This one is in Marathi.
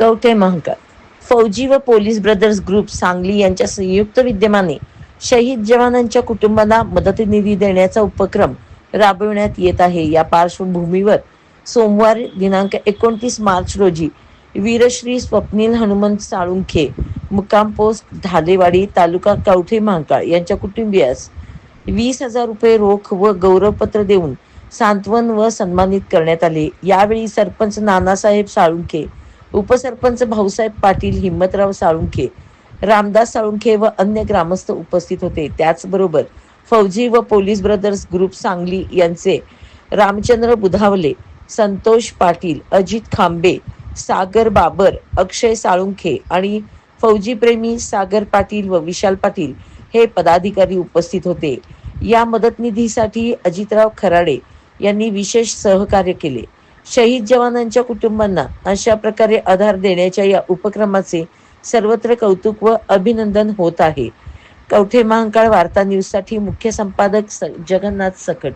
कवठे महांकाळ फौजी व पोलीस ब्रदर्स ग्रुप सांगली यांच्या संयुक्त विद्यमाने शहीद जवानांच्या कुटुंबांना मदतनिधी देण्याचा उपक्रम राबविण्यात येत आहे. या पार्श्वभूमीवर सोमवार दिनांक एकोणतीस मार्च रोजी वीरश्री स्वप्नील हनुमंत साळुंखे मुक्काम पोस्ट धालेवाडी तालुका कवठे महाकाळ यांच्या कुटुंबियास वीस हजार रुपये रोख व गौरवपत्र देऊन सांत्वन व सन्मानित करण्यात आले. यावेळी सरपंच नानासाहेब साळुंखे उपसरपंच भाऊसाहेब पाटील हिम्मतराव साळुंखे रामदास साळुंखे व अन्य ग्रामस्थ उपस्थित होते. त्याचबरोबर फौजी व पोलीस ब्रदर्स ग्रुप सांगली यांचे रामचंद्र बुधावले संतोष पाटील अजित खांबे सागर बाबर अक्षय साळुंखे आणि फौजी प्रेमी सागर पाटील व विशाल पाटील हे पदाधिकारी उपस्थित होते. या मदतनिधीसाठी अजितराव खराडे यांनी विशेष सहकार्य केले. शहीद जवानांच्या कुटुंबांना अशा प्रकारे आधार देण्याच्या या उपक्रमाचे सर्वत्र कौतुक व अभिनंदन होत आहे. कवठे महांकाळ वार्ता न्यूजसाठी मुख्य संपादक जगन्नाथ सकट.